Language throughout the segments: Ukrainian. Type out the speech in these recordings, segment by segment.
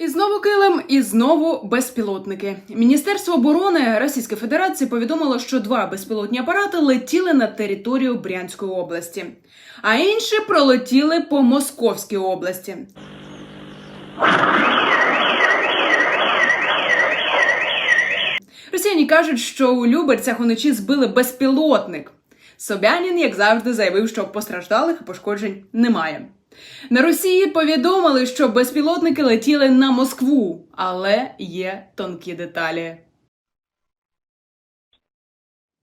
І знову килим, і знову безпілотники. Міністерство оборони Російської Федерації повідомило, що два безпілотні апарати летіли на територію Брянської області, а інші пролетіли по Московській області. Росіяни кажуть, що у Люберцях уночі збили безпілотник. Собянін, як завжди, заявив, що постраждалих пошкоджень немає. На Росії повідомили, що безпілотники летіли на Москву, але є тонкі деталі.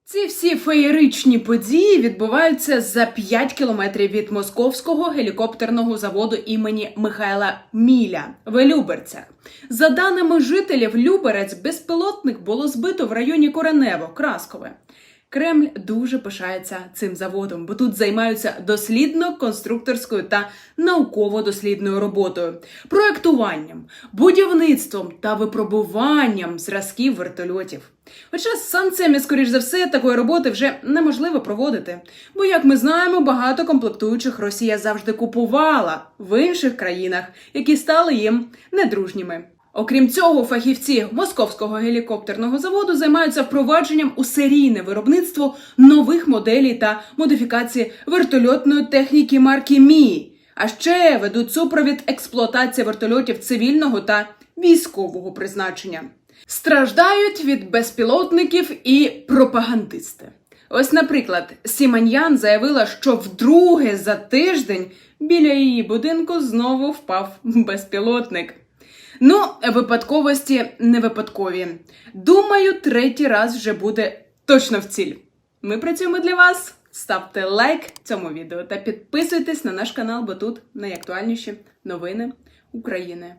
Ці всі феєричні події відбуваються за 5 кілометрів від московського гелікоптерного заводу імені Михайла Міля в Люберцях. За даними жителів Люберець, безпілотник було збито в районі Коренево, Краскове. Кремль дуже пишається цим заводом, бо тут займаються дослідно-конструкторською та науково-дослідною роботою, проектуванням, будівництвом та випробуванням зразків вертольотів. Хоча з санкціями, скоріш за все, такої роботи вже неможливо проводити. Бо, як ми знаємо, багато комплектуючих Росія завжди купувала в інших країнах, які стали їм недружніми. Окрім цього, фахівці московського гелікоптерного заводу займаються впровадженням у серійне виробництво нових моделей та модифікації вертольотної техніки марки Мі. А ще ведуть супровід експлуатації вертольотів цивільного та військового призначення. Страждають від безпілотників і пропагандисти. Ось, наприклад, Сіманьян заявила, що вдруге за тиждень біля її будинку знову впав безпілотник. Ну, випадковості не випадкові. Думаю, третій раз вже буде точно в ціль. Ми працюємо для вас. Ставте лайк цьому відео та підписуйтесь на наш канал, бо тут найактуальніші новини України.